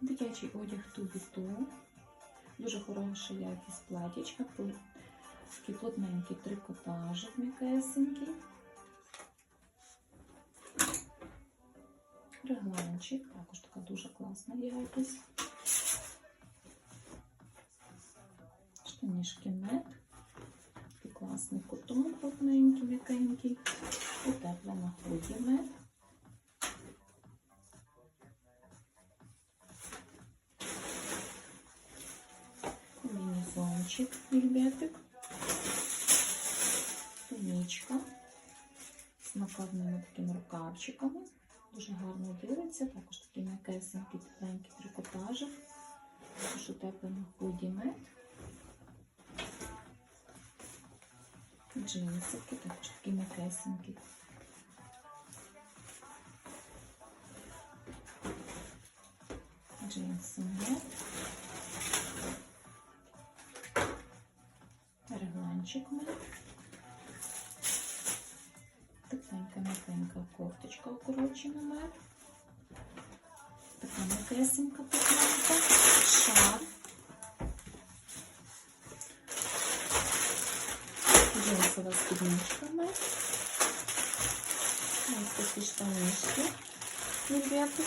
Дитячий одяг ту-бі-ту. Дуже хороша якість платічка. пл- Такий плотненький трикотажик м'якесенький. Регланчик, також така дуже класна якість. Штанішки мед. Такий класний кутон плотненький, м'якенький. Утеплена худі мед. Комбінезончик вільветик. Тунічка з накладними такими рукавчиками. Дуже гарно дивиться. Також такий м'якесенький, тепленький трикотажик. Дуже утеплена худі мед. Джинсики, також такі м'якесенькі. Джинси Регланчик. Тепленька, м'якенька кофточка укорочена мед. Така м'якесенька тепленька. Шар. Джинсова спідничка мед. Ось такі штанишки. Вільветик.